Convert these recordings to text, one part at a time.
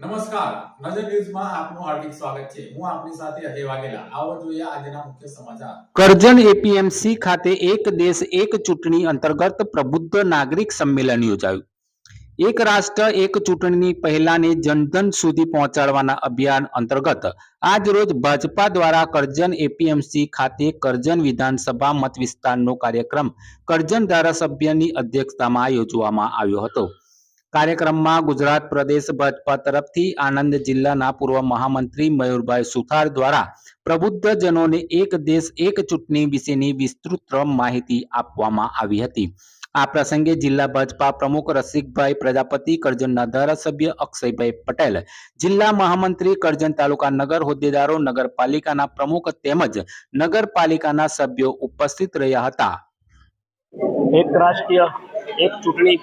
નમસ્કાર. નજર ન્યૂઝમાં આપનું હાર્દિક સ્વાગત છે. હું આપની સાથે અજય વાઘેલા. આવો જોઈએ આજના મુખ્ય સમાચાર. કરજણ એપીએમસી ખાતે એક દેશ, એક ચૂંટણી અંતર્ગત પ્રબુદ્ધ નાગરિક સંમેલન યોજાયું. એક રાષ્ટ્ર, એક ચૂંટણીની પહેલાને જનધન સુધી પહોંચાડવાના અભિયાન અંતર્ગત આજ રોજ ભાજપા દ્વારા કરજણ એપીએમસી ખાતે કરજણ વિધાનસભા મત વિસ્તારનો કાર્યક્રમ કરજણ ધારાસભ્યની અધ્યક્ષતામાં યોજવામાં આવ્યો હતો. કાર્યક્રમમાં ગુજરાત પ્રદેશ ભાજપા તરફથી આણંદ જિલ્લાના પૂર્વ મહામંત્રી મયુરભાઈ સુથાર દ્વારા પ્રબુદ્ધજનોને એક દેશ એક ચૂંટણી વિશેની વિસ્તૃત માહિતી આપવામાં આવી હતી. આ પ્રસંગે જિલ્લા ભાજપા પ્રમુખ રસિકભાઈ પ્રજાપતિ, કરજણના ધારાસભ્ય અક્ષયભાઈ પટેલ, જિલ્લા મહામંત્રી કરજણ તાલુકા નગર હોદ્દેદારો, નગરપાલિકાના પ્રમુખ તેમજ નગરપાલિકાના સભ્યો ઉપસ્થિત રહ્યા હતા. એક રાષ્ટ્રીય, એક ચૂંટણી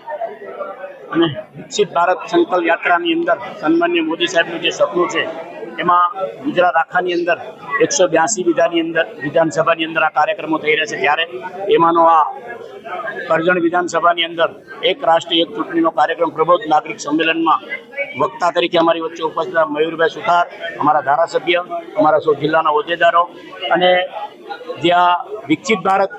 અને વિકસિત ભારત સંકલ્પ યાત્રાની અંદર સન્માન્ય મોદી સાહેબનું જે સપનું છે, એમાં ગુજરાત આખાની અંદર એકસો બ્યાસી વિધાની અંદર વિધાનસભાની અંદર આ કાર્યક્રમો થઈ રહ્યા છે. ત્યારે એમાંનો આ કરજણ વિધાનસભાની અંદર એક રાષ્ટ્રીય, એક ચૂંટણીનો કાર્યક્રમ પ્રબોધ નાગરિક સંમેલનમાં વક્તા તરીકે અમારી વચ્ચે ઉપસ્થિત મયુરભાઈ સુથાર, અમારા ધારાસભ્ય, અમારા સૌ જિલ્લાના હોદ્દેદારો અને જ્યાં વિકસિત ભારત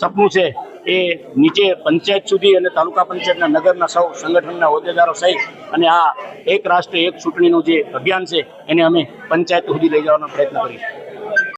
સપનું છે એ નીચે પંચાયત સુધી અને તાલુકા પંચાયતના નગરના સૌ સંગઠનના હોદ્દેદારો સહિત અને આ એક રાષ્ટ્ર એક ચૂંટણીનું જે અભિયાન છે, એને અમે પંચાયત સુધી લઈ જવાનો પ્રયત્ન કરીશું.